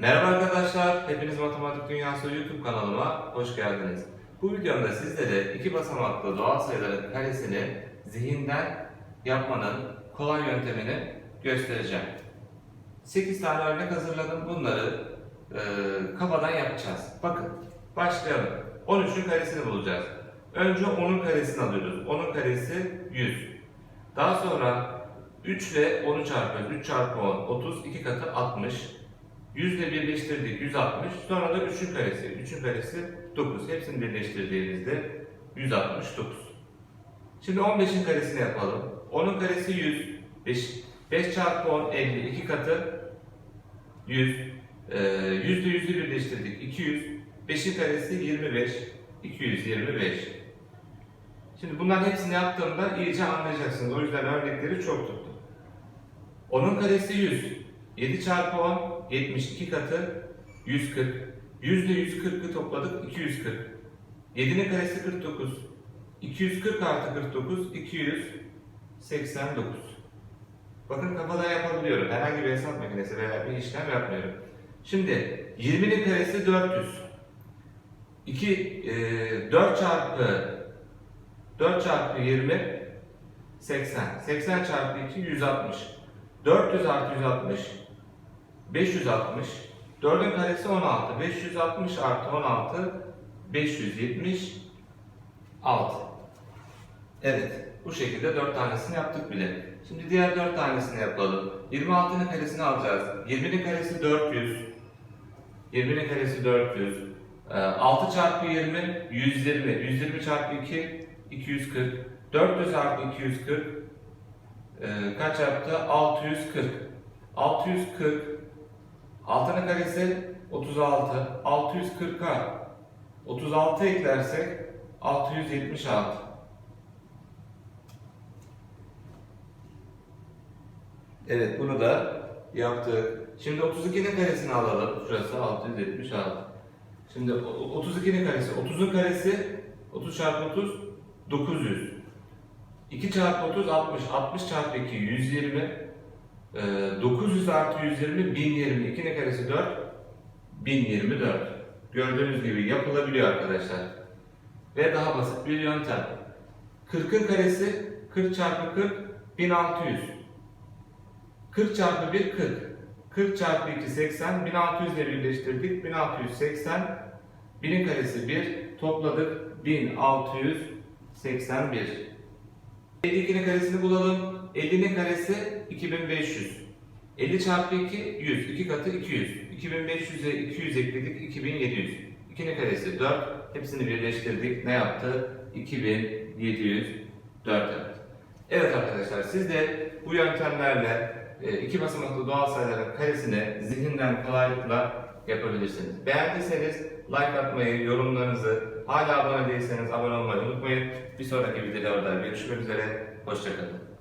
Merhaba arkadaşlar, hepiniz Matematik Dünyası YouTube kanalıma hoş geldiniz. Bu videomda sizlere iki basamaklı doğal sayıların karesini zihinden yapmanın kolay yöntemini göstereceğim. 8 tane örnek hazırladım. Bunları e, kafadan yapacağız. Bakın, başlayalım. 13'ün karesini bulacağız. Önce 10'un karesini alıyoruz. 10'un karesi 100. Daha sonra 3 ile 10'u çarpıyoruz. 3 çarpı 10, 30, 2 katı 60. 100 ile birleştirdik 160. Sonra da 3'ün karesi. 3'ün karesi 9. Hepsini birleştirdiğimizde 169. Şimdi 15'in karesini yapalım. 10'un karesi 100. 5, 5 çarpı 10 50. 2 katı 100. Ee, 100 ile 100'ü birleştirdik 200. 5'in karesi 25. 225. Şimdi bunların hepsini yaptığımda iyice anlayacaksınız. O yüzden örnekleri çok tuttum. 10'un karesi 100. 7 çarpı 10 72 katı 140. 100 ile 140'ı topladık 240. 7'nin karesi 49. 240 artı 49 289. Bakın kafadan yapabiliyorum. Herhangi bir hesap makinesi veya bir işlem yapmıyorum. Şimdi 20'nin karesi 400. 2 e, 4 çarpı 4 çarpı 20 80. 80 çarpı 2 160. 400 artı 160 560. 4'ün karesi 16. 560 artı 16 576. Evet. Bu şekilde 4 tanesini yaptık bile. Şimdi diğer 4 tanesini yapalım. 26'nın karesini alacağız. 20'nin karesi 400. 20'nin karesi 400. Ee, 6 çarpı 20 120. 120 çarpı 2 240. 400 artı 240 ee, kaç yaptı? 640. 640 Altının karesi 36. 640'a 36 eklersek 676. Evet bunu da yaptık. Şimdi 32'nin karesini alalım. Şurası 676. Şimdi o- 32'nin karesi, 30'un karesi 30 çarpı 30 900. 2 çarpı 30 60. 60 çarpı 2 120. Ee, 900 artı 120 1020. 2'nin karesi 4 1024. Gördüğünüz gibi yapılabiliyor arkadaşlar. Ve daha basit bir yöntem. 40'ın karesi 40 çarpı 40 1600. 40 çarpı 1 40. 40 çarpı 2 80. 1600 ile birleştirdik. 1680. 1'in karesi 1. Topladık. 1681. 52'nin karesini bulalım. 50'nin karesi 2500. 50 çarpı 2 100. 2 katı 200. 2500'e 200 ekledik 2700. 2'nin karesi 4. Hepsini birleştirdik. Ne yaptı? 2704 yaptı. Evet arkadaşlar siz de bu yöntemlerle e, iki basamaklı doğal sayıların karesini zihinden kolaylıkla yapabilirsiniz. Beğendiyseniz like atmayı, yorumlarınızı, hala abone değilseniz abone olmayı unutmayın. Bir sonraki videoda görüşmek üzere, hoşçakalın.